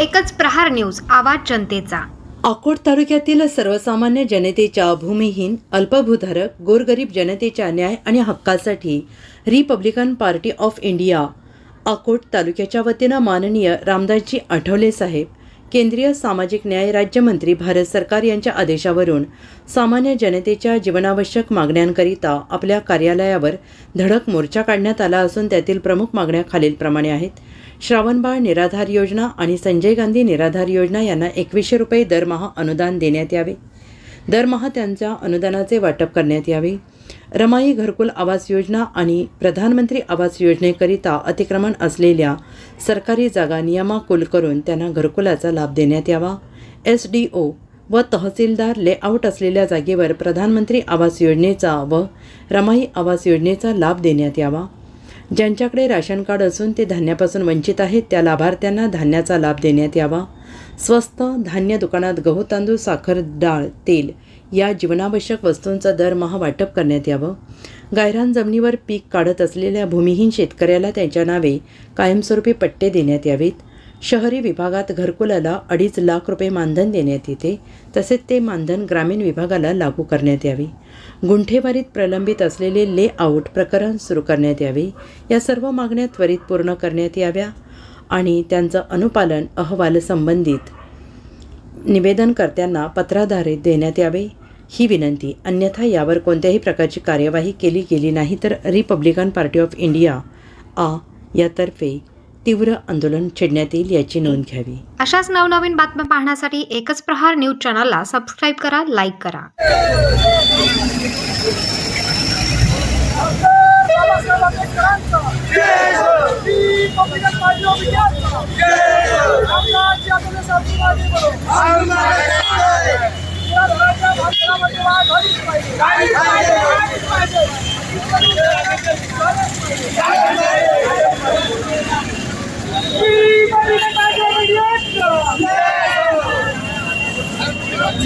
एकच प्रहार न्यूज आवाज जनतेचा. अकोट तालुक्यातील सर्वसामान्य जनतेच्या भूमिहीन अल्पभूधारक गोरगरीब जनतेच्या न्याय आणि हक्कासाठी Republican Party of India Akot तालुक्याच्या वतीनं माननीय रामदासजी आठवले साहेब केंद्रीय सामाजिक न्याय राज्यमंत्री भारत सरकार यांच्या आदेशावरून सामान्य जनतेच्या जीवनावश्यक मागण्यांकरिता आपल्या कार्यालयावर धडक मोर्चा काढण्यात आला असून त्यातील प्रमुख मागण्या खालीलप्रमाणे आहेत. श्रावणबाळ निराधार योजना आणि संजय गांधी निराधार योजना यांना एकवीसशे रुपये दरमहा अनुदान देण्यात यावे. दरमहा त्यांच्या अनुदानाचे वाटप करण्यात यावे. रमाई घरकुल आवास योजना आणि प्रधानमंत्री आवास योजनेकरिता अतिक्रमण असलेल्या सरकारी जागा नियमाकुल करून त्यांना घरकुलाचा लाभ देण्यात यावा. एस डी ओ व तहसीलदार लेआउट असलेल्या जागेवर प्रधानमंत्री आवास योजनेचा व रमाई आवास योजनेचा लाभ देण्यात यावा. ज्यांच्याकडे राशन कार्ड असून ते धान्यापासून वंचित आहेत त्या लाभार्थ्यांना धान्याचा लाभ देण्यात यावा. स्वस्त धान्य दुकानात गहू तांदूळ साखर डाळ तेल या जीवनावश्यक वस्तूंचा दरमहा वाटप करण्यात यावं. गायरान जमिनीवर पीक काढत असलेल्या भूमिहीन शेतकऱ्याला त्यांच्या नावे कायमस्वरूपी पट्टे देण्यात यावेत. शहरी विभागात घरकुलाला अडीच लाख रुपये मानधन देण्यात येते तसेच ते मानधन ग्रामीण विभागाला लागू करण्यात यावे. गुंठेवारीत प्रलंबित असलेले लेआउट प्रकरण सुरू करण्यात यावे. या सर्व मागण्या त्वरित पूर्ण करण्यात याव्या आणि त्यांचं अनुपालन अहवाल संबंधित निवेदनकर्त्यांना पत्राद्वारे देण्यात यावे. ही विनंती अन्यथा यावर कोणत्याही प्रकारची कार्यवाही केली गेली नाही तर रिपब्लिकन पार्टी ऑफ इंडिया आ यातर्फे तीव्र आंदोलन छेडण्यात येईल याची नोंद घ्यावी. अशाच नवनवीन बातम्या पाहण्यासाठी एकच प्रहार न्यूज चॅनलला सबस्क्राईब करा लाईक करा.